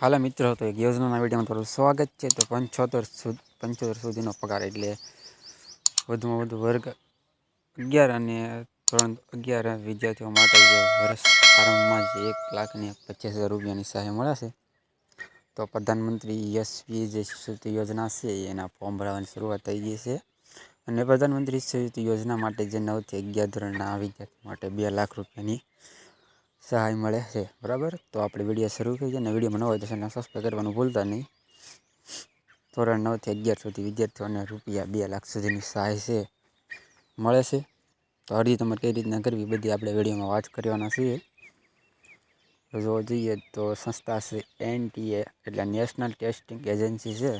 હાલો મિત્રો, તો એક યોજનાના વિડીયોમાં તમારું સ્વાગત છે. તો પંચોતેર સુધ પંચોતેર સુધીનો પગાર એટલે વધુમાં વધુ વર્ગ અગિયાર અને ધોરણ અગિયાર વિદ્યાર્થીઓ માટે જે વર્ષ આરંભમાં જ એક લાખ ને પચીસ હજાર રૂપિયાની સહાય મળશે તો પ્રધાનમંત્રી યશવી જે શિષ્યવૃત્તિ યોજના છે, એના ફોર્મ ભરવાની શરૂઆત થઈ ગઈ છે. અને પ્રધાનમંત્રી શિષ્યવૃત્તિ યોજના માટે જે નવથી અગિયાર ધોરણના વિદ્યાર્થીઓ માટે બે લાખ રૂપિયાની સહાય મળે છે, બરાબર? તો આપણે વીડિયો શરૂ કરીએ અને વિડીયોમાં ન હોય તો ચેનલ સબસ્ક્રાઈબ કરવાનું ભૂલતા નહીં. ધોરણ નવથી અગિયાર સુધી વિદ્યાર્થીઓને રૂપિયા બે લાખ સુધીની સહાય છે, મળે છે. તો અરજી તમારે કઈ રીતના કરવી બધી આપણે વિડીયોમાં વાત કરવાના છીએ. જોવા જોઈએ તો સંસ્થા છે એનટીએ, એટલે નેશનલ ટેસ્ટિંગ એજન્સી છે.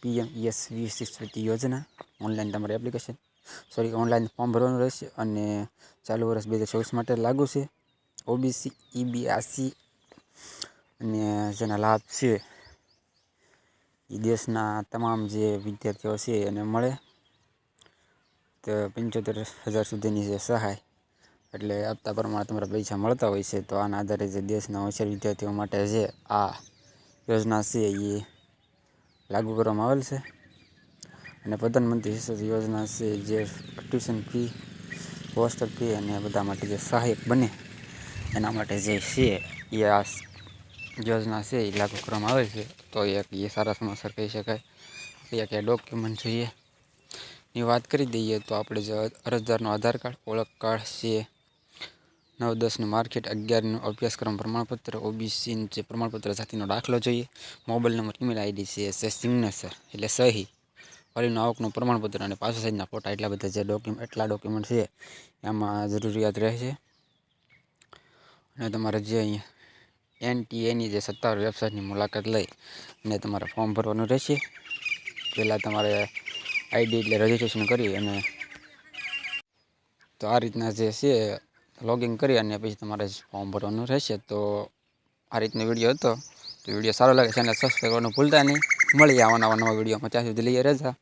પીએમ વી શિષ્યવૃત્તિ યોજના. ઓનલાઈન તમારી એપ્લિકેશન, સોરી, ઓનલાઈન ફોર્મ ભરવાનું રહેશે અને ચાલુ વર્ષ બે હજાર ચોવીસ માટે લાગુ છે. ઓબીસી ઈબીઆસી અને જેના લાભ છે એ દેશના તમામ જે વિદ્યાર્થીઓ છે એને મળે. તો પંચોતેર હજાર સુધીની જે સહાય, એટલે આપતા પ્રમાણે તમારા પૈસા મળતા હોય છે, તો આના આધારે જે દેશના હોશિયાર વિદ્યાર્થીઓ માટે જે આ યોજના છે એ લાગુ કરવામાં આવેલ છે. અને પ્રધાનમંત્રી શિષ્ય યોજના છે, જે ટ્યુશન ફી, હોસ્ટેલ ફી અને બધા માટે જે સહાયક બને. એના માટે જે છે, એ આ યોજના છે, એ લાગુ કરવામાં આવે છે. તો એક, એ સારા સમાચાર કહી શકાય. એક એ ડોક્યુમેન્ટ જોઈએ. ની વાત કરી દઈએ તો આપણે જે અરજદારનો આધાર કાર્ડ, ઓળખ કાર્ડ છે, નવ દસનું માર્કેટ અગિયારનું અભ્યાસક્રમ પ્રમાણપત્ર ઓબીસીનું જે પ્રમાણપત્ર જાતિનો દાખલો જોઈએ. મોબાઈલ નંબર ઈમેલ આઈડી છે સે સિગ્નેચર એટલે સહી. વાલીનું આવકનું પ્રમાણપત્ર અને પાછા સાઈઝના ફોટા, એટલા બધા જે ડોક્યુમેન્ટ એટલા ડોક્યુમેન્ટ છે, એમાં જરૂરિયાત રહેશે. અને તમારે જે અહીંયા એનટીએની જે સત્તાવાર વેબસાઇટની મુલાકાત લઈ અને તમારે ફોર્મ ભરવાનું રહેશે, પહેલાં તમારે આઈડી એટલે રજિસ્ટ્રેશન કરી અને તો આ રીતના જે છે લોગિન કરી અને પછી તમારે ફોર્મ ભરવાનું રહેશે. તો આ રીતનો વીડિયો હતો. તો વીડિયો સારો લાગે ચેનલ સબસ્ક્રાઈબ કરવાનું ભૂલતા નહીં. મળી આવા નવા વિડીયોમાં. ત્યાં સુધી લઈએ રજા.